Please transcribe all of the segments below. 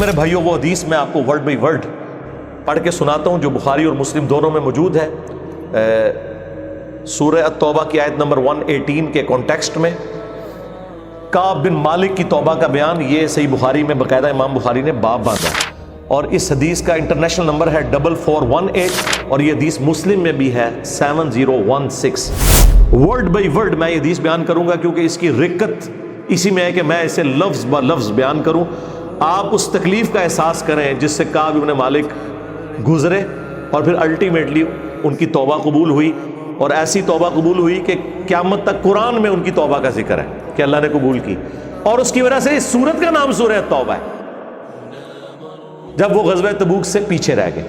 میرے بھائیوں، وہ حدیث میں آپ کو ورڈ بائی ورڈ پڑھ کے سناتا ہوں، جو بخاری اور مسلم دونوں میں موجود ہے۔ سورہ التوبہ کی آیت نمبر 118 کے کانٹیکسٹ میں۔ کعب بن مالک کی توبہ کا بیان، یہ صحیح بخاری میں باقاعدہ امام بخاری نے باب باندھا۔ اور اس حدیث کا انٹرنیشنل نمبر ہے ڈبل فور ون ایٹ اور یہ حدیث مسلم میں بھی ہے seven zero one six word by word میں یہ حدیث بیان کروں گا، کیونکہ اس کی رکت اسی میں ہے کہ میں اسے لفظ ب لفظ بیان کروں۔ آپ اس تکلیف کا احساس کریں جس سے کعب ابن مالک گزرے اور پھر الٹیمیٹلی ان کی توبہ قبول ہوئی اور ایسی توبہ قبول ہوئی کہ قیامت تک قرآن میں ان کی توبہ کا ذکر ہے کہ اللہ نے قبول کی اور اس کی وجہ سے اس سورت کا نام سورہ توبہ ہے۔ جب وہ غزوہ تبوک سے پیچھے رہ گئے۔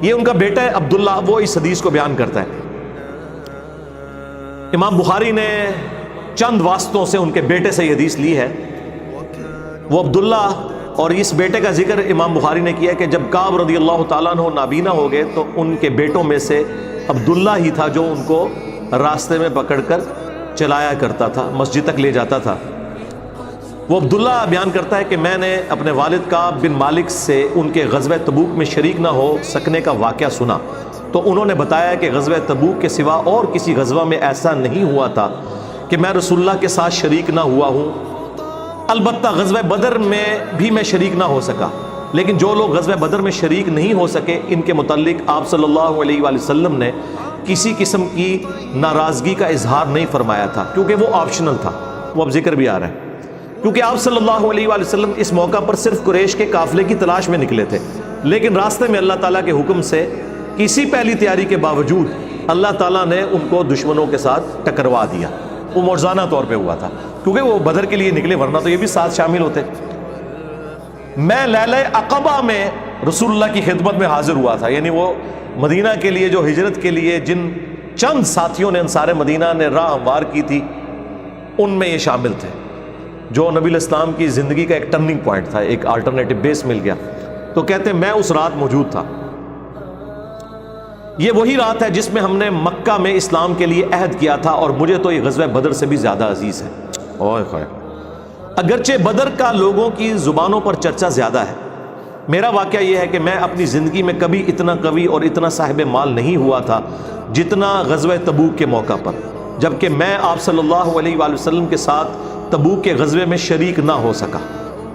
یہ ان کا بیٹا ہے عبداللہ، وہ اس حدیث کو بیان کرتا ہے۔ امام بخاری نے چند واسطوں سے ان کے بیٹے سے یہ حدیث لی ہے۔ وہ عبداللہ اور اس بیٹے کا ذکر امام بخاری نے کیا کہ جب کعب رضی اللہ تعالیٰ عنہ نابینا ہو گئے تو ان کے بیٹوں میں سے عبداللہ ہی تھا جو ان کو راستے میں پکڑ کر چلایا کرتا تھا، مسجد تک لے جاتا تھا۔ وہ عبداللہ بیان کرتا ہے کہ میں نے اپنے والد کا بن مالک سے ان کے غزوہ تبوک میں شریک نہ ہو سکنے کا واقعہ سنا۔ تو انہوں نے بتایا کہ غزوہ تبوک کے سوا اور کسی غزوہ میں ایسا نہیں ہوا تھا کہ میں رسول اللہ کے ساتھ شریک نہ ہوا ہوں۔ البتہ غزوہ بدر میں بھی میں شریک نہ ہو سکا۔ لیکن جو لوگ غزوہ بدر میں شریک نہیں ہو سکے، ان کے متعلق آپ صلی اللہ علیہ وآلہ وسلم نے کسی قسم کی ناراضگی کا اظہار نہیں فرمایا تھا، کیونکہ وہ آپشنل تھا۔ وہ اب ذکر بھی آ رہا ہے۔ کیونکہ آپ صلی اللہ علیہ وآلہ وسلم اس موقع پر صرف قریش کے قافلے کی تلاش میں نکلے تھے۔ لیکن راستے میں اللہ تعالیٰ کے حکم سے کسی پہلی تیاری کے باوجود اللہ تعالیٰ نے ان کو دشمنوں کے ساتھ ٹکروا دیا۔ وہ مرزانہ طور پہ ہوا تھا۔ کیونکہ وہ بدر کے لیے نکلے، ورنہ تو یہ بھی ساتھ شامل ہوتے۔ میں لیلہ اقبہ میں رسول اللہ کی خدمت میں حاضر ہوا تھا یعنی وہ مدینہ کے لیے، جو ہجرت کے لیے جن چند ساتھیوں نے انصار مدینہ نے راہ ہموار کی تھی، ان میں یہ شامل تھے۔ جو نبی الاسلام کی زندگی کا ایک ٹرننگ پوائنٹ تھا، ایک آلٹرنیٹو بیس مل گیا۔ تو کہتے ہیں، میں اس رات موجود تھا۔ یہ وہی رات ہے جس میں ہم نے مکہ میں اسلام کے لیے عہد کیا تھا، اور مجھے تو یہ غزوہ بدر سے بھی زیادہ عزیز ہے۔ اوہ خیر اگرچہ بدر کا لوگوں کی زبانوں پر چرچا زیادہ ہے، میرا واقعہ یہ ہے کہ میں اپنی زندگی میں کبھی اتنا قوی اور اتنا صاحب مال نہیں ہوا تھا جتنا غزوہ تبوک کے موقع پر، جبکہ میں آپ صلی اللہ علیہ وآلہ وسلم کے ساتھ تبوک کے غزوے میں شریک نہ ہو سکا۔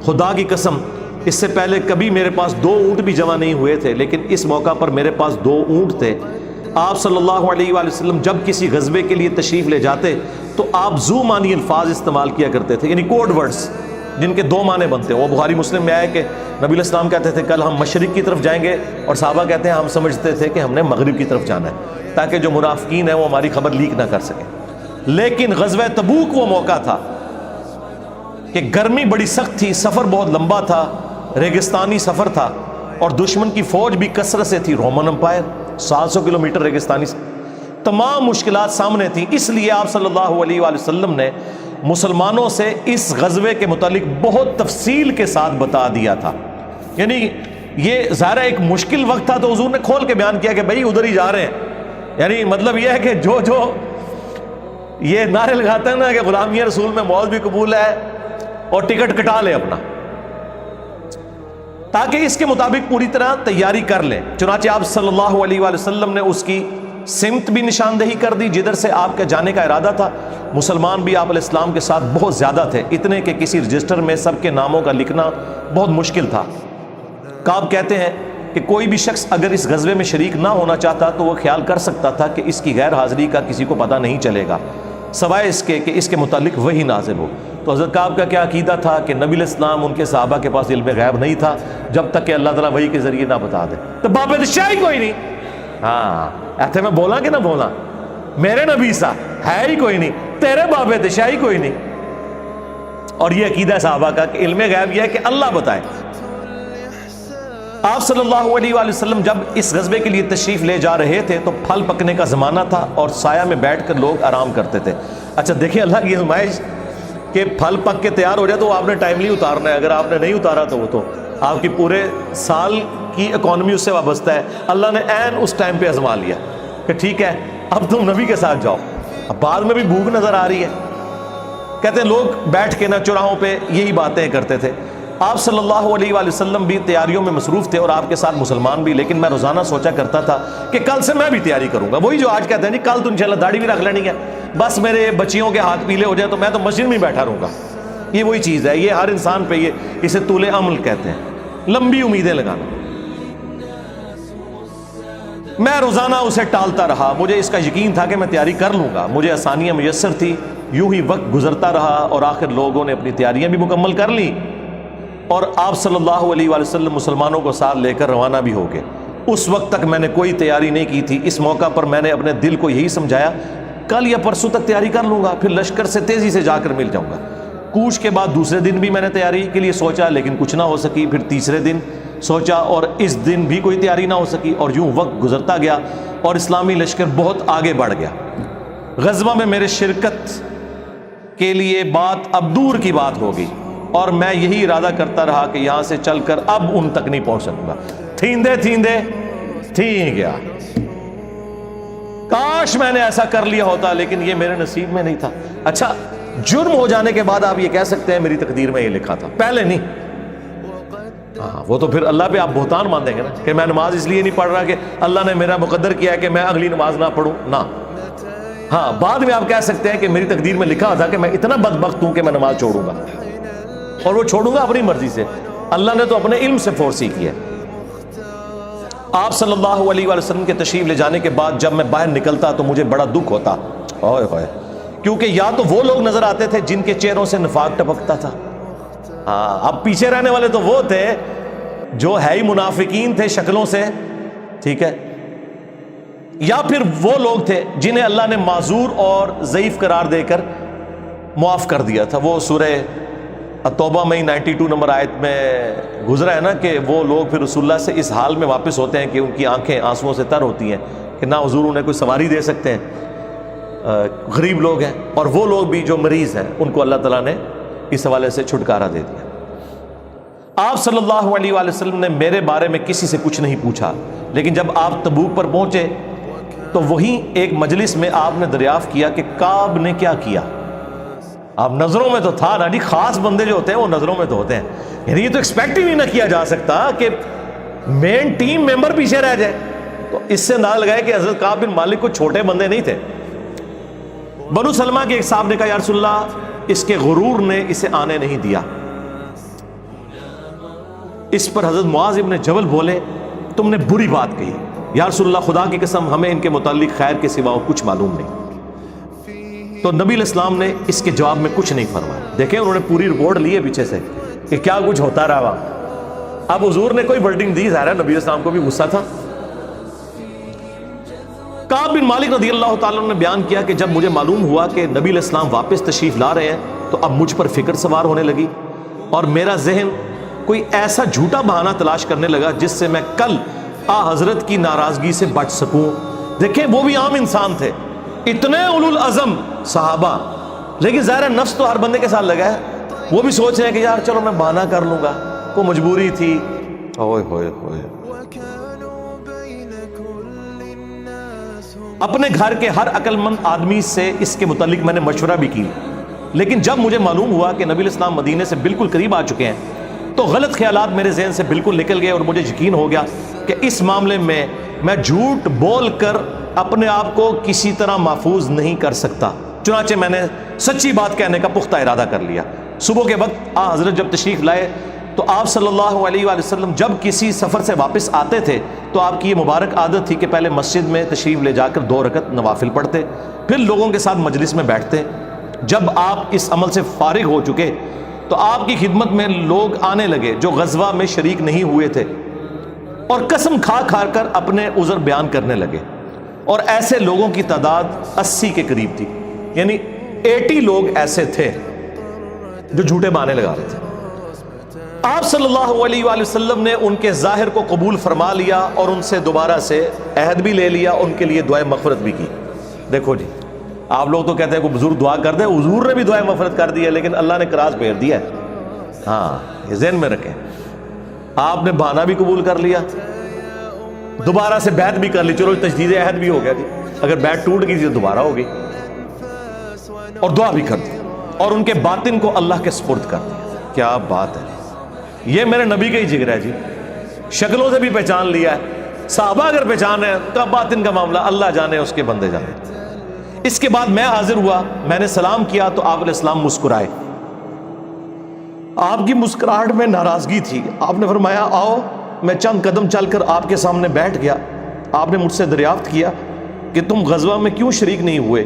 خدا کی قسم، اس سے پہلے کبھی میرے پاس دو اونٹ بھی جمع نہیں ہوئے تھے، لیکن اس موقع پر میرے پاس دو اونٹ تھے۔ آپ صلی اللہ علیہ وآلہ وسلم جب کسی غزبے کے لیے تشریف لے جاتے تو آپ زو مانی الفاظ استعمال کیا کرتے تھے یعنی کوڈ ورڈز جن کے دو معنی بنتے ہیں۔ وہ بخاری مسلم میں آئے کہ نبی الاسلام کہتے تھے، کل ہم مشرق کی طرف جائیں گے اور صحابہ کہتے ہیں، ہم سمجھتے تھے کہ ہم نے مغرب کی طرف جانا ہے، تاکہ جو منافقین ہیں وہ ہماری خبر لیک نہ کر سکیں۔ لیکن غزوہ تبوک وہ موقع تھا کہ گرمی بڑی سخت تھی، سفر بہت لمبا تھا، ریگستانی سفر تھا، اور دشمن کی فوج بھی کثرت سے تھی۔ رومن امپائر سات سو کلو میٹر ریگستانی تمام مشکلات سامنے تھیں۔ اس لیے آپ صلی اللہ علیہ وآلہ وسلم نے مسلمانوں سے اس غزوے کے متعلق بہت تفصیل کے ساتھ بتا دیا تھا۔ یعنی یہ ظاہر ایک مشکل وقت تھا تو حضور نے کھول کے بیان کیا کہ بھائی ادھر ہی جا رہے ہیں۔ یعنی مطلب یہ ہے کہ جو جو یہ نعرے لگاتے ہیں نا کہ غلامی رسول میں موت بھی قبول ہے اور ٹکٹ کٹا لے اپنا۔ تاکہ اس کے مطابق پوری طرح تیاری کر لیں۔ چنانچہ آپ صلی اللہ علیہ وآلہ وسلم نے اس کی سمت بھی نشاندہی کر دی، جدھر سے آپ کے جانے کا ارادہ تھا۔ مسلمان بھی آپ علیہ السلام کے ساتھ بہت زیادہ تھے، اتنے کہ کسی رجسٹر میں سب کے ناموں کا لکھنا بہت مشکل تھا۔ کعب کہتے ہیں کہ کوئی بھی شخص اگر اس غزوے میں شریک نہ ہونا چاہتا تو وہ خیال کر سکتا تھا کہ اس کی غیر حاضری کا کسی کو پتہ نہیں چلے گا، سوائے اس کے کہ اس کے متعلق وہی نازل ہو۔ تو حضرت کعب کا کیا عقیدہ تھا کہ نبی الاسلام ان کے صحابہ کے پاس علم غیب نہیں تھا جب تک کہ اللہ تعالیٰ وہی کے ذریعے نہ بتا دے؟ تو باب شاہی کوئی نہیں۔ ہاں ایسے میں بولا کہ نہ بولا۔ میرے نبی سا ہے ہی کوئی نہیں، تیرے باب دشائی کوئی نہیں۔ اور یہ عقیدہ صحابہ کا کہ علم غیب یہ ہے کہ اللہ بتائے۔ آپ صلی اللہ علیہ وآلہ وسلم جب اس غزبے کے لیے تشریف لے جا رہے تھے تو پھل پکنے کا زمانہ تھا اور سایہ میں بیٹھ کر لوگ آرام کرتے تھے۔ اچھا دیکھیں اللہ کی نمائش کہ پھل پک کے تیار ہو جائے تو آپ نے ٹائملی اتارنا ہے۔ اگر آپ نے نہیں اتارا تو وہ تو آپ کی پورے سال کی اکانومی اس سے وابستہ ہے۔ اللہ نے این اس ٹائم پہ آزما لیا کہ ٹھیک ہے، اب تم نبی کے ساتھ جاؤ۔ اب بعد میں بھی بھوک نظر آ رہی ہے۔ کہتے ہیں لوگ بیٹھ کے نہ چوراہوں پہ یہی باتیں کرتے تھے۔ آپ صلی اللہ علیہ وآلہ وسلم بھی تیاریوں میں مصروف تھے اور آپ کے ساتھ مسلمان بھی، لیکن میں روزانہ سوچا کرتا تھا کہ کل سے میں بھی تیاری کروں گا۔ وہی جو آج کہتے ہیں نہیں کل تو انشاءاللہ داڑھی بھی رکھ لینی ہے۔ بس میرے بچیوں کے ہاتھ پیلے ہو جائے تو میں تو مسجد میں بیٹھا رہوں گا۔ یہ وہی چیز ہے، یہ ہر انسان پہ یہ، اسے طول عمل کہتے ہیں۔ لمبی امیدیں لگانا۔ میں روزانہ اسے ٹالتا رہا۔ مجھے اس کا یقین تھا کہ میں تیاری کر لوں گا۔ مجھے آسانیاں میسر تھی یوں ہی وقت گزرتا رہا اور آخر لوگوں نے اپنی تیاریاں بھی مکمل کر لیں۔ اور آپ صلی اللہ علیہ وآلہ وسلم مسلمانوں کو ساتھ لے کر روانہ بھی ہو گئے۔ اس وقت تک میں نے کوئی تیاری نہیں کی تھی۔ اس موقع پر میں نے اپنے دل کو یہی سمجھایا، کل یا پرسوں تک تیاری کر لوں گا، پھر لشکر سے تیزی سے جا کر مل جاؤں گا۔ کوچ کے بعد دوسرے دن بھی میں نے تیاری کے لیے سوچا، لیکن کچھ نہ ہو سکی۔ پھر تیسرے دن سوچا اور اس دن بھی کوئی تیاری نہ ہو سکی۔ اور یوں وقت گزرتا گیا اور اسلامی لشکر بہت آگے بڑھ گیا۔ غزوہ میں میرے شرکت کے لیے بات اب دور کی بات ہوگی۔ اور میں یہی ارادہ کرتا رہا کہ یہاں سے چل کر اب ان تک نہیں پہنچ سکوں گا۔ تھیندے تھیندے۔ تھی گیا۔ کاش میں نے ایسا کر لیا ہوتا، لیکن یہ میرے نصیب میں نہیں تھا۔ اچھا جرم ہو جانے کے بعد آپ یہ کہہ سکتے ہیں میری تقدیر میں یہ لکھا تھا۔ پہلے نہیں۔ ہاں وہ تو پھر اللہ پہ آپ بہتان مان دیں گے نا کہ میں نماز اس لیے نہیں پڑھ رہا کہ اللہ نے میرا مقدر کیا ہے کہ میں اگلی نماز نہ پڑھوں۔ نہ۔ ہاں بعد میں آپ کہہ سکتے ہیں کہ میری تقدیر میں لکھا تھا کہ میں اتنا بدبخت ہوں کہ میں نماز چھوڑوں گا۔ اور وہ چھوڑوں گا اپنی مرضی سے۔ اللہ نے تو اپنے علم سے فورسی کی آپ صلی اللہ علیہ وآلہ وسلم کے تشریف لے جانے کے بعد جب میں باہر نکلتا تو مجھے بڑا دکھ ہوتا۔ اوئے ہوئے۔ کیونکہ یا تو وہ لوگ نظر آتے تھے جن کے چہروں سے نفاق ٹپکتا تھا۔ ہاں اب پیچھے رہنے والے تو وہ تھے جو ہے ہی منافقین تھے شکلوں سے۔ ٹھیک ہے۔ یا پھر وہ لوگ تھے جنہیں اللہ نے معذور اور ضعیف قرار دے کر معاف کر دیا تھا۔ وہ سورہ توبہ میں نائنٹی ٹو نمبر آیت میں گزرا ہے نا کہ وہ لوگ پھر رسول اللہ سے اس حال میں واپس ہوتے ہیں کہ ان کی آنکھیں آنسوؤں سے تر ہوتی ہیں کہ نہ حضور انہیں کوئی سواری دے سکتے ہیں۔ غریب لوگ ہیں اور وہ لوگ بھی جو مریض ہیں، ان کو اللہ تعالیٰ نے اس حوالے سے چھٹکارا دے دیا۔ آپ صلی اللہ علیہ وآلہ وسلم نے میرے بارے میں کسی سے کچھ نہیں پوچھا، لیکن جب آپ تبوک پر پہنچے تو وہی ایک مجلس میں آپ نے دریافت کیا کہ کاب نے کیا کیا۔ آپ نظروں میں تو تھا نا جی خاص بندے جو ہوتے ہیں وہ نظروں میں تو ہوتے ہیں۔ یعنی یہ تو ایکسپیکٹ ہی نہیں نہ کیا جا سکتا کہ مین ٹیم ممبر پیچھے رہ جائے۔ تو اس سے نہ لگائے کہ حضرت کعب بن مالک کو چھوٹے بندے نہیں تھے۔ بنو سلمہ کے ایک صاحب نے کہا، یا رسول اللہ، اس کے غرور نے اسے آنے نہیں دیا۔ اس پر حضرت معاذ ابن جبل بولے، تم نے بری بات کہی۔ یا رسول اللہ، خدا کی قسم، ہمیں ان کے متعلق خیر کے سوا کچھ معلوم نہیں۔ تو نبی الاسلام نے اس کے جواب میں کچھ نہیں فرمایا۔ دیکھیں انہوں نے پوری رپورٹ لی ہے پیچھے سے کہ کیا کچھ ہوتا رہا اب حضور نے کوئی ورڈنگ دی؟ ظاہر ہے نبی الاسلام کو بھی غصہ تھا۔ کعب بن مالک رضی اللہ تعالیٰ نے بیان کیا کہ جب مجھے معلوم ہوا کہ نبی الاسلام واپس تشریف لا رہے ہیں، تو اب مجھ پر فکر سوار ہونے لگی اور میرا ذہن کوئی ایسا جھوٹا بہانہ تلاش کرنے لگا جس سے میں کل آ حضرت کی ناراضگی سے بچ سکوں۔ دیکھیں وہ بھی عام انسان تھے۔ اتنے العظم صحابہ لیکن ظاہر نفس تو ہر بندے کے ساتھ لگا ہے۔ وہ بھی سوچ رہے ہیں کہ یار چلو میں بہانہ کر لوں گا۔ کو مجبوری تھی۔ ہوئے ہوئے ہوئے۔ اپنے گھر کے ہر عقل مند آدمی سے اس کے متعلق میں نے مشورہ بھی کی لیکن جب مجھے معلوم ہوا کہ نبی الاسلام مدینے سے بالکل قریب آ چکے ہیں تو غلط خیالات میرے ذہن سے بالکل نکل گئے اور مجھے یقین ہو گیا کہ اس معاملے میں میں جھوٹ بول کر اپنے آپ کو کسی طرح محفوظ نہیں کر سکتا۔ چنانچہ میں نے سچی بات کہنے کا پختہ ارادہ کر لیا۔ صبح کے وقت آ حضرت جب تشریف لائے تو آپ صلی اللہ علیہ وآلہ وسلم جب کسی سفر سے واپس آتے تھے تو آپ کی یہ مبارک عادت تھی کہ پہلے مسجد میں تشریف لے جا کر دو رکت نوافل پڑھتے، پھر لوگوں کے ساتھ مجلس میں بیٹھتے۔ جب آپ اس عمل سے فارغ ہو چکے تو آپ کی خدمت میں لوگ آنے لگے جو غزوہ میں شریک نہیں ہوئے تھے اور قسم کھا کھا کر اپنے عذر بیان کرنے لگے۔ اور ایسے لوگوں کی تعداد اسی کے قریب تھی۔ یعنی ایٹی لوگ ایسے تھے جو جھوٹے بانے لگا رہے تھے۔ آپ صلی اللہ علیہ وآلہ وسلم نے ان کے ظاہر کو قبول فرما لیا اور ان سے دوبارہ سے عہد بھی لے لیا، ان کے لیے دعائیں مغفرت بھی کی۔ دیکھو جی آپ لوگ تو کہتے ہیں کہ بزرگ دعا کر دیں حضور نے بھی دعائیں مغفرت کر دی ہے، لیکن اللہ نے کراس پھیر دیا ہے۔ ہاں یہ ذہن میں رکھیں۔ آپ نے بہانہ بھی قبول کر لیا۔ دوبارہ سے بیعت بھی کر لی۔ چلو، تجدید عہد بھی ہو گیا جی۔ اگر بیعت ٹوٹ گئی تو دوبارہ ہو گئی۔ اور دعا بھی کر دی۔ اور ان کے باطن کو اللہ کے سپرد کر دیا کیا بات ہے۔ یہ میرے نبی کا ہی جگر ہے جی۔ شکلوں سے بھی پہچان لیا ہے۔ صحابہ اگر پہچان ہے کب بات کا معاملہ اللہ جانے، اس کے بندے جانے۔ اس کے بعد میں حاضر ہوا، میں نے سلام کیا تو آپ علیہ السلام مسکرائے۔ آپ کی مسکراہٹ میں ناراضگی تھی۔ آپ نے فرمایا، آؤ میں چند قدم چل کر آپ کے سامنے بیٹھ گیا۔ آپ نے مجھ سے دریافت کیا کہ تم غزوہ میں کیوں شریک نہیں ہوئے؟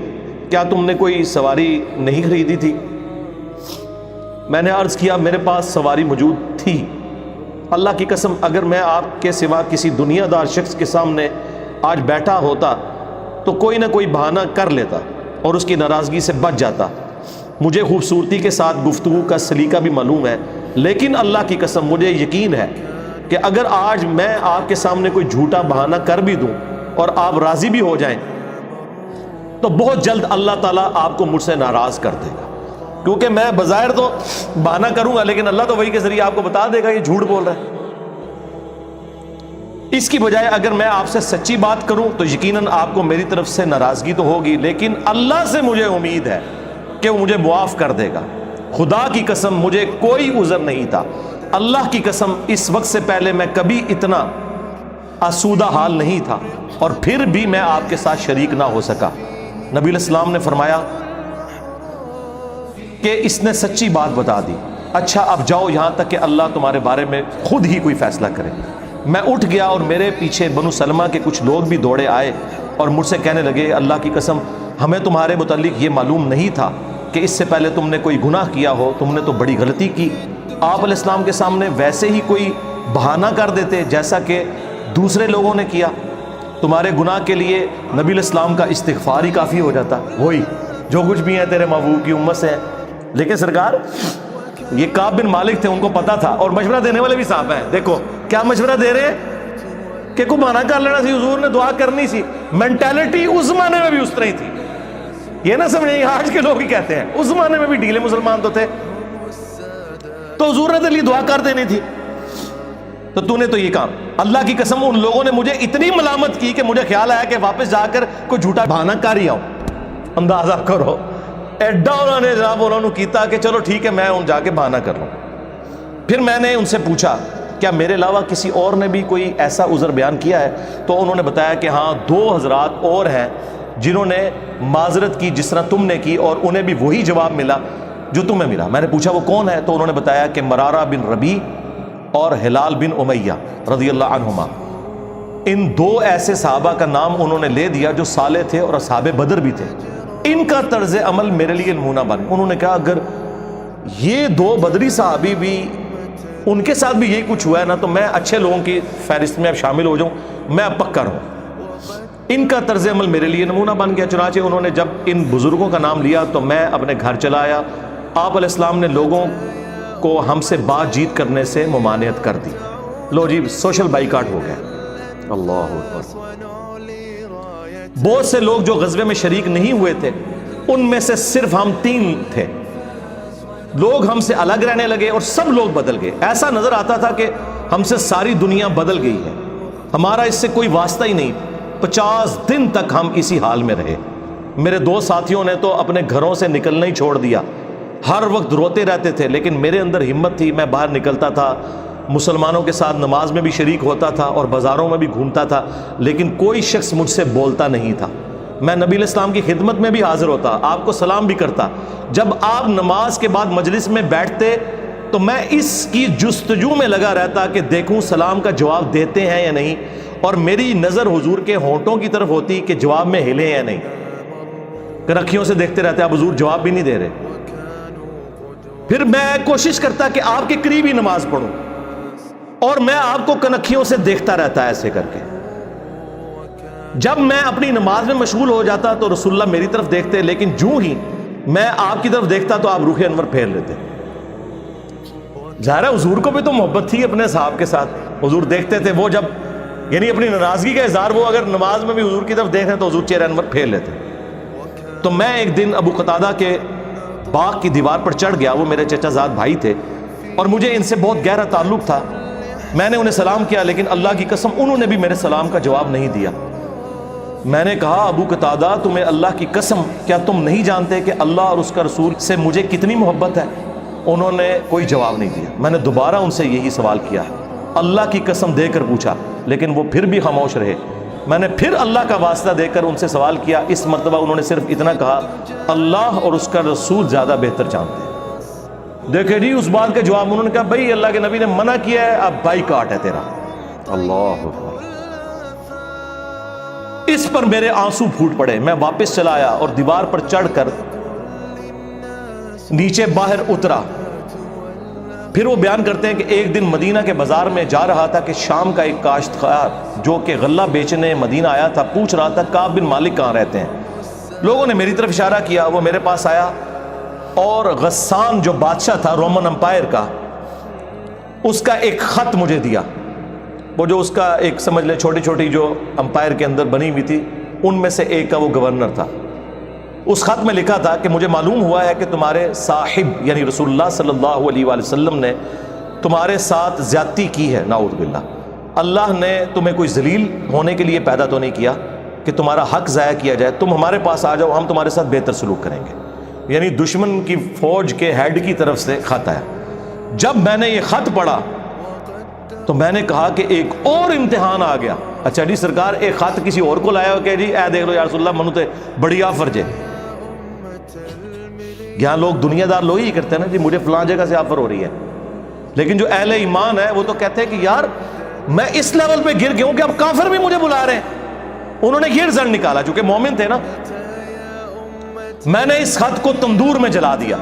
کیا تم نے کوئی سواری نہیں خریدی تھی؟ میں نے عرض کیا، میرے پاس سواری موجود تھی۔ اللہ کی قسم، اگر میں آپ کے سوا کسی دنیا دار شخص کے سامنے آج بیٹھا ہوتا تو کوئی نہ کوئی بہانہ کر لیتا اور اس کی ناراضگی سے بچ جاتا۔ مجھے خوبصورتی کے ساتھ گفتگو کا سلیقہ بھی معلوم ہے، لیکن اللہ کی قسم، مجھے یقین ہے کہ اگر آج میں آپ کے سامنے کوئی جھوٹا بہانہ کر بھی دوں اور آپ راضی بھی ہو جائیں، تو بہت جلد اللہ تعالیٰ آپ کو مجھ سے ناراض کر دے گا۔ کیونکہ میں بظاہر تو بہانہ کروں گا، لیکن اللہ تو وہی کے ذریعے آپ کو بتا دے گا یہ جھوٹ بول رہا ہے۔ اس کی بجائے اگر میں آپ سے سچی بات کروں تو یقیناً آپ کو میری طرف سے ناراضگی تو ہوگی، لیکن اللہ سے مجھے امید ہے کہ وہ مجھے معاف کر دے گا۔ خدا کی قسم، مجھے کوئی عذر نہیں تھا۔ اللہ کی قسم اس وقت سے پہلے میں کبھی اتنا آسودہ حال نہیں تھا اور پھر بھی میں آپ کے ساتھ شریک نہ ہو سکا۔ نبی الاسلام نے فرمایا کہ اس نے سچی بات بتا دی۔ اچھا اب جاؤ یہاں تک کہ اللہ تمہارے بارے میں خود ہی کوئی فیصلہ کرے۔ میں اٹھ گیا اور میرے پیچھے بنو سلمہ کے کچھ لوگ بھی دوڑے آئے اور مجھ سے کہنے لگے، اللہ کی قسم، ہمیں تمہارے متعلق یہ معلوم نہیں تھا کہ اس سے پہلے تم نے کوئی گناہ کیا ہو، تم نے تو بڑی غلطی کی۔ آپ علیہ السلام کے سامنے ویسے ہی کوئی بہانہ کر دیتے جیسا کہ دوسرے لوگوں نے کیا، تمہارے گناہ کے لیے نبی الاسلام کا استغفار ہی کافی ہو جاتا۔ وہی، جو کچھ بھی ہیں تیرے محبوب کی امت سے۔ ہیں لیکن سرکار، یہ کاب بن مالک تھے، ان کو پتا تھا۔ اور مشورہ دینے والے بھی صاحب ہیں۔ دیکھو، کیا مشورہ دے رہے؟ ہیں کہ کوئی مانا کر لینا سی، حضور نے دعا کرنی سی۔ مینٹیلٹی اس زمانے میں بھی اس طرح ہی تھی۔ یہ نہ سمجھیں، آج کے لوگ ہی کہتے ہیں۔ اس زمانے میں بھی ڈھیلے مسلمان تو تھے۔ تو حضور نے لیے دعا کر دینی تھی۔ تو تو نے تو یہ کام اللہ کی قسم ان لوگوں نے مجھے اتنی ملامت کی کہ مجھے خیال آیا کہ واپس جا کر کوئی جھوٹا بہانا کر ہی آؤں۔ اندازہ کرو، ایڈا انہوں نے جناب انہوں نے کیتا کہ چلو ٹھیک ہے، میں ان جا کے بہانا کر لوں۔ پھر میں نے ان سے پوچھا، کیا میرے علاوہ کسی اور نے بھی کوئی ایسا عذر بیان کیا ہے؟ تو انہوں نے بتایا کہ ہاں دو حضرات اور ہیں جنہوں نے معذرت کی جس طرح تم نے کی اور انہیں بھی وہی جواب ملا۔ جو تمہیں ملا۔ میں نے پوچھا، وہ کون ہے؟ تو انہوں نے بتایا کہ مرارہ بن ربی اور ہلال بن امیہ رضی اللہ عنہما۔ ان دو ایسے صحابہ کا نام انہوں نے لے دیا جو سالے تھے اور اصحاب بدر بھی تھے۔ ان کا طرز عمل میرے لیے نمونہ بن۔ انہوں نے کہا، اگر یہ دو بدری صحابی بھی، ان کے ساتھ بھی یہی کچھ ہوا ہے نا، تو میں اچھے لوگوں کی فہرست میں اب شامل ہو جاؤں، میں اب پکا رہوں۔ ان کا طرز عمل میرے لیے نمونہ بن گیا۔ چنانچہ انہوں نے جب ان بزرگوں کا نام لیا، تو میں اپنے گھر چلا آیا۔ آپ علیہ السلام نے لوگوں کو ہم سے بات جیت کرنے سے ممانعت کر دی۔ لو جی سوشل بائی کاٹ ہو گیا۔ اللہ بہت سے لوگ جو غزبے میں شریک نہیں ہوئے تھے، ان میں سے صرف ہم تین تھے۔ لوگ ہم سے الگ رہنے لگے اور سب لوگ بدل گئے۔ ایسا نظر آتا تھا کہ ہم سے ساری دنیا بدل گئی ہے۔ ہمارا اس سے کوئی واسطہ ہی نہیں۔ پچاس دن تک ہم اسی حال میں رہے۔ میرے دو ساتھیوں نے تو اپنے گھروں سے نکلنا ہی چھوڑ دیا۔ ہر وقت روتے رہتے تھے، لیکن میرے اندر ہمت تھی، میں باہر نکلتا تھا، مسلمانوں کے ساتھ نماز میں بھی شریک ہوتا تھا اور بازاروں میں بھی گھومتا تھا، لیکن کوئی شخص مجھ سے بولتا نہیں تھا۔ میں نبی الاسلام کی خدمت میں بھی حاضر ہوتا، آپ کو سلام بھی کرتا۔ جب آپ نماز کے بعد مجلس میں بیٹھتے تو میں اس کی جستجو میں لگا رہتا کہ دیکھوں سلام کا جواب دیتے ہیں یا نہیں، اور میری نظر حضور کے ہونٹوں کی طرف ہوتی کہ جواب میں ہلے یا نہیں۔ رکھیوں سے دیکھتے رہتے آپ حضور جواب بھی نہیں دے رہے۔ پھر میں کوشش کرتا کہ آپ کے قریب ہی نماز پڑھوں اور میں آپ کو کنکھیوں سے دیکھتا رہتا ایسے کر کے۔ جب میں اپنی نماز میں مشغول ہو جاتا تو رسول اللہ میری طرف دیکھتے، لیکن جو ہی میں آپ کی طرف دیکھتا تو آپ روح انور پھیر لیتے۔ ظاہر ہے حضور کو بھی تو محبت تھی اپنے صاحب کے ساتھ۔ حضور دیکھتے تھے وہ جب یعنی اپنی ناراضگی کا اظہار، وہ اگر نماز میں بھی حضور کی طرف دیکھیں تو حضور چہرہ انور پھیر لیتے۔ تو میں ایک دن ابو قطادہ کے باغ کی دیوار پر چڑھ گیا، وہ میرے چچا زاد بھائی تھے اور مجھے ان سے بہت گہرا تعلق تھا۔ میں نے انہیں سلام کیا، لیکن اللہ کی قسم انہوں نے بھی میرے سلام کا جواب نہیں دیا۔ میں نے کہا، ابو قطادہ تمہیں اللہ کی قسم، کیا تم نہیں جانتے کہ اللہ اور اس کا رسول سے مجھے کتنی محبت ہے؟ انہوں نے کوئی جواب نہیں دیا۔ میں نے دوبارہ ان سے یہی سوال کیا۔ اللہ کی قسم دے کر پوچھا، لیکن وہ پھر بھی خاموش رہے۔ میں نے پھر اللہ کا واسطہ دے کر ان سے سوال کیا۔ اس مرتبہ انہوں نے صرف اتنا کہا، اللہ اور اس کا رسول زیادہ بہتر جانتے ہیں۔ دیکھیں جی اس بات کا جواب انہوں نے کہا، بھائی، اللہ کے نبی نے منع کیا ہے، اب بائی کاٹ ہے تیرا۔ اللہ اکبر۔ اس پر میرے آنسو پھوٹ پڑے۔ میں واپس چلا آیا اور دیوار پر چڑھ کر نیچے باہر اترا۔ پھر وہ بیان کرتے ہیں کہ ایک دن مدینہ کے بازار میں جا رہا تھا کہ شام کا ایک کاشتکار جو کہ غلہ بیچنے مدینہ آیا تھا، پوچھ رہا تھا کاب بن مالک کہاں رہتے ہیں؟ لوگوں نے میری طرف اشارہ کیا، وہ میرے پاس آیا اور غسان جو بادشاہ تھا رومن امپائر کا، اس کا ایک خط مجھے دیا۔ وہ جو اس کا ایک، سمجھ لے چھوٹی چھوٹی جو امپائر کے اندر بنی ہوئی تھی، ان میں سے ایک کا وہ گورنر تھا۔ اس خط میں لکھا تھا کہ مجھے معلوم ہوا ہے کہ تمہارے صاحب یعنی رسول اللہ صلی اللہ علیہ وآلہ وسلم نے تمہارے ساتھ زیادتی کی ہے، نعوذ باللہ۔ اللہ نے تمہیں کوئی ذلیل ہونے کے لیے پیدا تو نہیں کیا کہ تمہارا حق ضائع کیا جائے، تم ہمارے پاس آ جاؤ، ہم تمہارے ساتھ بہتر سلوک کریں گے۔ یعنی دشمن کی فوج کے ہیڈ کی طرف سے خط آیا۔ جب میں نے یہ خط پڑھا تو میں نے کہا کہ ایک اور امتحان آ گیا۔ اچھا جی سرکار، ایک خط کسی اور کو لایا ہو کہ جی اے دیکھ لو یا رسول اللہ، منو تے بڑی آفر جے۔ یہاں لوگ دنیا دار لوگ ہی کرتے ہیں نا جی مجھے فلاں جگہ سے آفر ہو رہی ہے۔ لیکن جو اہل ایمان ہے، وہ تو کہتے ہیں کہ یار، میں اس لیول پہ گر گیا ہوں کہ اب کافر بھی مجھے بلا رہے ہیں۔ انہوں نے یہ رزلٹ نکالا، چونکہ مومن تھے نا۔ میں نے اس خط کو تندور میں جلا دیا۔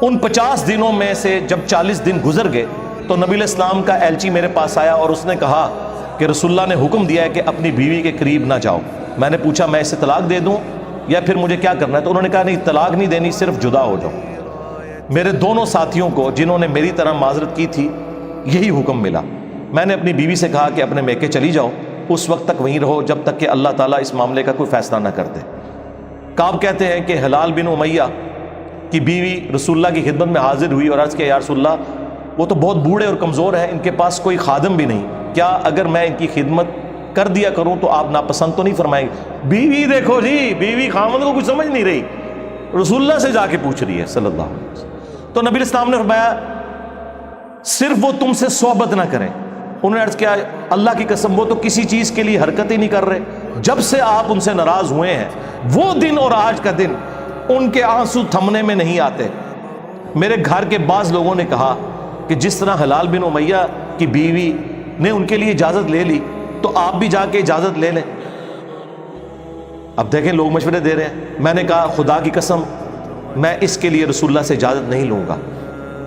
ان پچاس دنوں میں سے جب چالیس دن گزر گئے، تو نبی الاسلام کا ایلچی میرے پاس آیا اور اس نے کہا کہ رسول اللہ نے حکم دیا ہے کہ اپنی بیوی کے قریب نہ جاؤ۔ میں نے پوچھا، میں اسے طلاق دے دوں؟ یا پھر مجھے کیا کرنا ہے؟ تو انہوں نے کہا، نہیں، طلاق نہیں دینی، صرف جدا ہو جاؤ. میرے دونوں ساتھیوں کو جنہوں نے میری طرح معذرت کی تھی، یہی حکم ملا۔ میں نے اپنی بیوی سے کہا کہ اپنے میکے چلی جاؤ، اس وقت تک وہیں رہو جب تک کہ اللہ تعالیٰ اس معاملے کا کوئی فیصلہ نہ کر دے۔ کاب کہتے ہیں کہ حلال بن امیہ کی بیوی رسول اللہ کی خدمت میں حاضر ہوئی اور عرض کیا، یا رسول اللہ وہ تو بہت بوڑھے اور کمزور ہیں، ان کے پاس کوئی خادم بھی نہیں۔ کیا اگر میں ان کی خدمت کر دیا کروں تو آپ ناپسند تو نہیں فرمائیں گے۔ بیوی دیکھو جی بیوی خامد کو کچھ سمجھ نہیں رہی۔ رسول اللہ سے جا کے پوچھ رہی ہے صلی اللہ علیہ وسلم۔ تو نبی اسلام نے فرمایا، صرف وہ تم سے صحبت نہ کریں۔ انہوں نے عرض کیا، اللہ کی قسم، وہ تو کسی چیز کے لیے حرکت ہی نہیں کر رہے۔ جب سے آپ ان سے ناراض ہوئے ہیں، وہ دن اور آج کا دن ان کے آنسو تھمنے میں نہیں آتے۔ میرے گھر کے بعض لوگوں نے کہا کہ جس طرح حلال بن امیہ کی بیوی نے ان کے لیے اجازت لے لی تو آپ بھی جا کے اجازت لے لیں۔ اب دیکھیں لوگ مشورے دے رہے ہیں۔ میں نے کہا، خدا کی قسم، میں اس کے لیے رسول اللہ سے اجازت نہیں لوں گا۔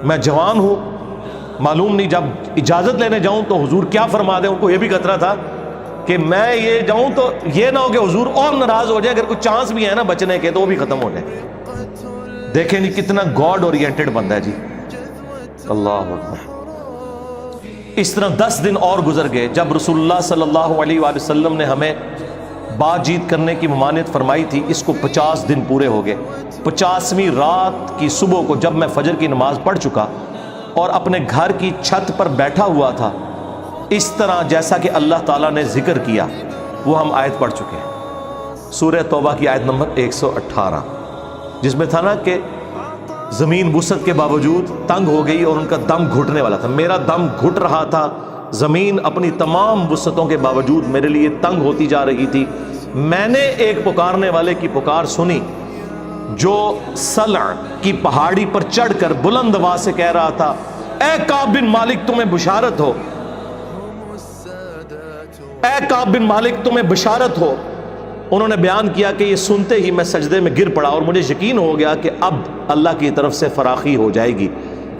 میں جوان ہوں۔ معلوم نہیں، جب اجازت لینے جاؤں تو حضور کیا فرما دیں ان کو یہ بھی خطرہ تھا کہ میں یہ جاؤں تو یہ نہ ہو کہ حضور اور ناراض ہو جائے۔ اگر کوئی چانس بھی ہے نا بچنے کے، تو وہ بھی ختم ہو جائے۔ دیکھیں نہیں کتنا گاڈ اورینٹڈ بندہ ہے جی۔ اللہ اکبر۔ اس طرح دس دن اور گزر گئے جب رسول اللہ صلی اللہ علیہ وآلہ وسلم نے ہمیں بات جیت کرنے کی ممانعت فرمائی تھی، اس کو پچاس دن پورے ہو گئے۔ پچاسویں رات کی صبح کو جب میں فجر کی نماز پڑھ چکا اور اپنے گھر کی چھت پر بیٹھا ہوا تھا، اس طرح جیسا کہ اللہ تعالیٰ نے ذکر کیا، وہ ہم آیت پڑھ چکے ہیں۔ سورہ توبہ کی آیت نمبر ایک سو اٹھارہ، جس میں تھا نا کہ زمین وسعت کے باوجود تنگ ہو گئی اور ان کا دم گھٹنے والا تھا۔ میرا دم گھٹ رہا تھا۔ زمین اپنی تمام وسعتوں کے باوجود میرے لیے تنگ ہوتی جا رہی تھی۔ میں نے ایک پکارنے والے کی پکار سنی، جو سلع کی پہاڑی پر چڑھ کر بلند آواز سے کہہ رہا تھا، اے کعب بن مالک، تمہیں بشارت ہو۔ اے کعب بن مالک، تمہیں بشارت ہو۔ انہوں نے بیان کیا کہ یہ سنتے ہی میں سجدے میں گر پڑا اور مجھے یقین ہو گیا کہ اب اللہ کی طرف سے فراخی ہو جائے گی۔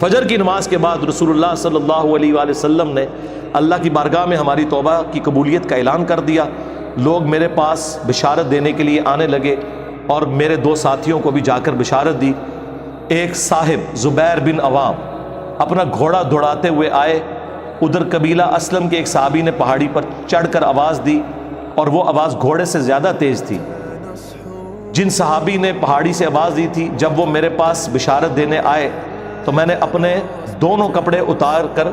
فجر کی نماز کے بعد رسول اللہ صلی اللہ علیہ وآلہ وسلم نے اللہ کی بارگاہ میں ہماری توبہ کی قبولیت کا اعلان کر دیا۔ لوگ میرے پاس بشارت دینے کے لیے آنے لگے اور میرے دو ساتھیوں کو بھی جا کر بشارت دی۔ ایک صاحب زبیر بن عوام اپنا گھوڑا دوڑاتے ہوئے آئے۔ ادھر قبیلہ اسلم کے ایک صحابی نے پہاڑی پر چڑھ کر آواز دی۔ اور وہ آواز گھوڑے سے زیادہ تیز تھی۔ جن صحابی نے پہاڑی سے آواز دی تھی، جب وہ میرے پاس بشارت دینے آئے، تو میں نے اپنے دونوں کپڑے اتار کر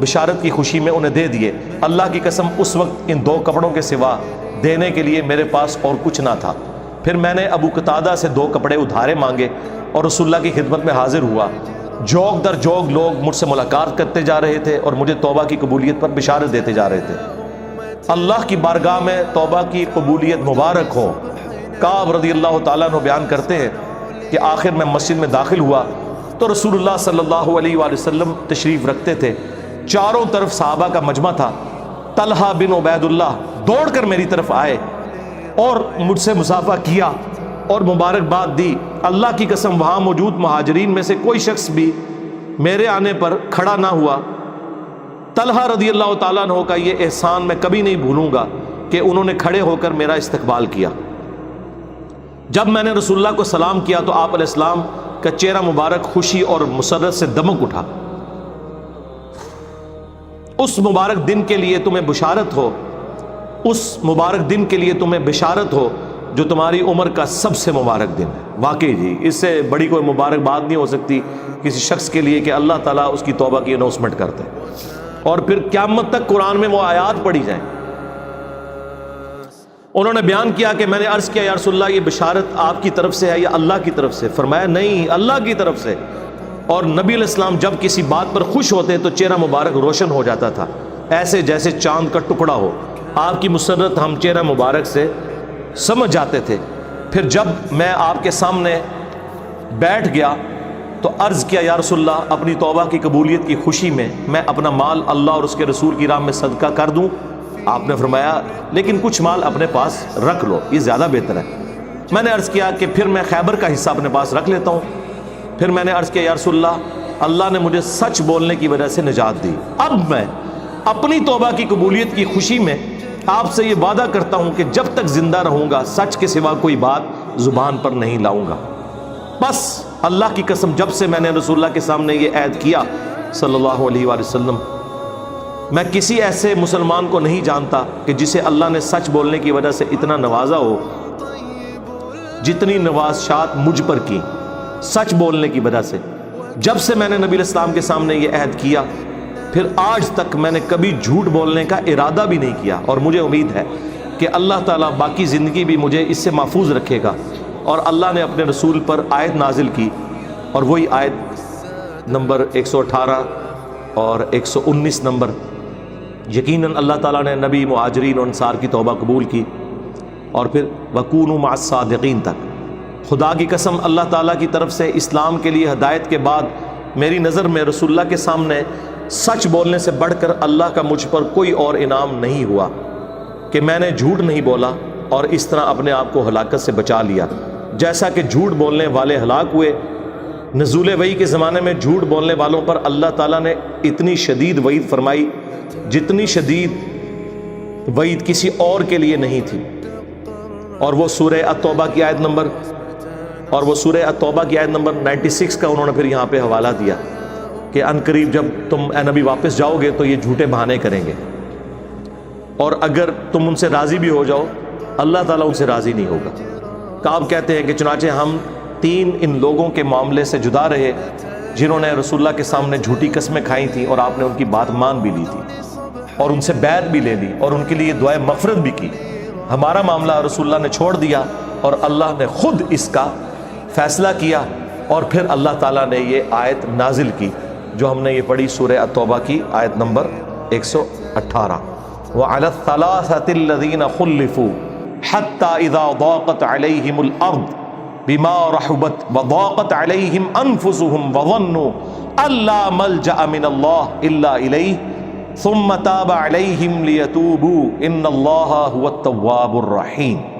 بشارت کی خوشی میں انہیں دے دیے۔ اللہ کی قسم، اس وقت ان دو کپڑوں کے سوا دینے کے لیے میرے پاس اور کچھ نہ تھا۔ پھر میں نے ابو قطادہ سے دو کپڑے ادھارے مانگے اور رسول اللہ کی خدمت میں حاضر ہوا۔ جوگ در جوگ لوگ مجھ سے ملاقات کرتے جا رہے تھے اور مجھے توبہ کی قبولیت پر بشارت دیتے جا رہے تھے۔ اللہ کی بارگاہ میں توبہ کی قبولیت مبارک ہو۔ کعب رضی اللہ تعالیٰ نے بیان کرتے ہیں کہ آخر میں مسجد میں داخل ہوا تو رسول اللہ صلی اللہ علیہ وآلہ وسلم تشریف رکھتے تھے۔ چاروں طرف صحابہ کا مجمع تھا۔ طلحہ بن عبید اللہ دوڑ کر میری طرف آئے اور مجھ سے مسافہ کیا اور مبارکباد دی۔ اللہ کی قسم، وہاں موجود مہاجرین میں سے کوئی شخص بھی میرے آنے پر کھڑا نہ ہوا۔ طلحہ رضی اللہ تعالیٰ عنہ کا یہ احسان میں کبھی نہیں بھولوں گا کہ انہوں نے کھڑے ہو کر میرا استقبال کیا۔ جب میں نے رسول اللہ کو سلام کیا تو آپ علیہ السلام کا چہرہ مبارک، خوشی اور مسرت سے دمک اٹھا۔ اس مبارک دن کے لیے تمہیں بشارت ہو۔ اس مبارک دن کے لیے تمہیں بشارت ہو جو تمہاری عمر کا سب سے مبارک دن ہے۔ واقعی جی اس سے بڑی کوئی مبارک بات نہیں ہو سکتی کسی شخص کے لیے کہ اللہ تعالیٰ اس کی توبہ کی اناؤنسمنٹ کرتے۔ اور پھر قیامت تک قرآن میں وہ آیات پڑھی جائیں۔ انہوں نے بیان کیا کہ میں نے عرض کیا، یا رسول اللہ، یہ بشارت آپ کی طرف سے ہے یا اللہ کی طرف سے؟ فرمایا، نہیں، اللہ کی طرف سے۔ اور نبی علیہ السلام جب کسی بات پر خوش ہوتے تو چہرہ مبارک روشن ہو جاتا تھا۔ ایسے جیسے چاند کا ٹکڑا ہو۔ آپ کی مسرت ہم چہرہ مبارک سے سمجھ جاتے تھے۔ پھر جب میں آپ کے سامنے بیٹھ گیا تو عرض کیا یا رسول اللہ، اپنی توبہ کی قبولیت کی خوشی میں میں اپنا مال اللہ اور اس کے رسول کی راہ میں صدقہ کر دوں؟ آپ نے فرمایا، لیکن کچھ مال اپنے پاس رکھ لو، یہ زیادہ بہتر ہے۔ میں نے عرض کیا کہ پھر میں خیبر کا حصہ اپنے پاس رکھ لیتا ہوں۔ پھر میں نے عرض کیا، یا رسول اللہ اللہ نے مجھے سچ بولنے کی وجہ سے نجات دی۔ اب میں اپنی توبہ کی قبولیت کی خوشی میں آپ سے یہ وعدہ کرتا ہوں کہ جب تک زندہ رہوں گا، سچ کے سوا کوئی بات زبان پر نہیں لاؤں گا۔ بس اللہ کی قسم جب سے میں نے رسول اللہ کے سامنے یہ عید کیا صلی اللہ علیہ وآلہ وسلم، میں کسی ایسے مسلمان کو نہیں جانتا کہ جسے اللہ نے سچ بولنے کی وجہ سے اتنا نوازا ہو، جتنی نوازشات مجھ پر کی سچ بولنے کی وجہ سے۔ جب سے میں نے نبی الاسلام کے سامنے یہ عہد کیا، پھر آج تک میں نے کبھی جھوٹ بولنے کا ارادہ بھی نہیں کیا۔ اور مجھے امید ہے کہ اللہ تعالیٰ باقی زندگی بھی مجھے اس سے محفوظ رکھے گا۔ اور اللہ نے اپنے رسول پر آیت نازل کی اور وہی آیت نمبر ایک سو اٹھارہ اور ایک سو انیس نمبر یقیناً اللہ تعالیٰ نے نبی معاجرین و انصار کی توبہ قبول کی اور پھر وکون و صادقین تک۔ خدا کی قسم اللہ تعالیٰ کی طرف سے اسلام کے لیے ہدایت کے بعد میری نظر میں رسول اللہ کے سامنے سچ بولنے سے بڑھ کر اللہ کا مجھ پر کوئی اور انعام نہیں ہوا کہ میں نے جھوٹ نہیں بولا اور اس طرح اپنے آپ کو ہلاکت سے بچا لیا۔ جیسا کہ جھوٹ بولنے والے ہلاک ہوئے۔ نزول وئی کے زمانے میں جھوٹ بولنے والوں پر اللہ تعالیٰ نے اتنی شدید وعید فرمائی جتنی شدید وعید کسی اور کے لیے نہیں تھی۔ اور وہ سورہ اتوبہ کی آیت نمبر، اور وہ سورہ اتوبہ کی آیت نمبر نائنٹی سکس کا انہوں نے پھر یہاں پہ حوالہ دیا کہ ان قریب جب تم اے نبی واپس جاؤ گے تو یہ جھوٹے بہانے کریں گے۔ اور اگر تم ان سے راضی بھی ہو جاؤ، اللہ تعالیٰ ان سے راضی نہیں ہوگا۔ کعب کہتے ہیں کہ چنانچہ ہم تین ان لوگوں کے معاملے سے جدا رہے جنہوں نے رسول اللہ کے سامنے جھوٹی قسمیں کھائی تھیں اور آپ نے ان کی بات مان بھی لی تھی اور ان سے بیعت بھی لے لی اور ان کے لیے دعائیں مفرت بھی کی۔ ہمارا معاملہ رسول اللہ نے چھوڑ دیا اور اللہ نے خود اس کا فیصلہ کیا اور پھر اللہ تعالیٰ نے یہ آیت نازل کی، جو ہم نے یہ پڑھی سورہ التوبہ کی آیت نمبر ایک سو اٹھارہ۔ وَعَلَى الثَّلَاثَةِ الَّذِينَ خُلِّفُوا حَتَّى إِذَا ضَاقَتْ عَلَيْهِمُ الْأَرْضِ بِمَا رَحُبَتْ وَضَاقَتْ عَلَيْهِمْ أَنفُسُهُمْ وَظَنُّوا أَلَّا مَلْجَأَ مِنَ اللَّهِ إِلَّا إِلَيْهِ ثُمَّ تَابَ عَلَيْهِمْ لِيَتُوبُوا. إِنَّ اللَّهَ هُوَ التَّوَّابُ الرَّحِيمُ.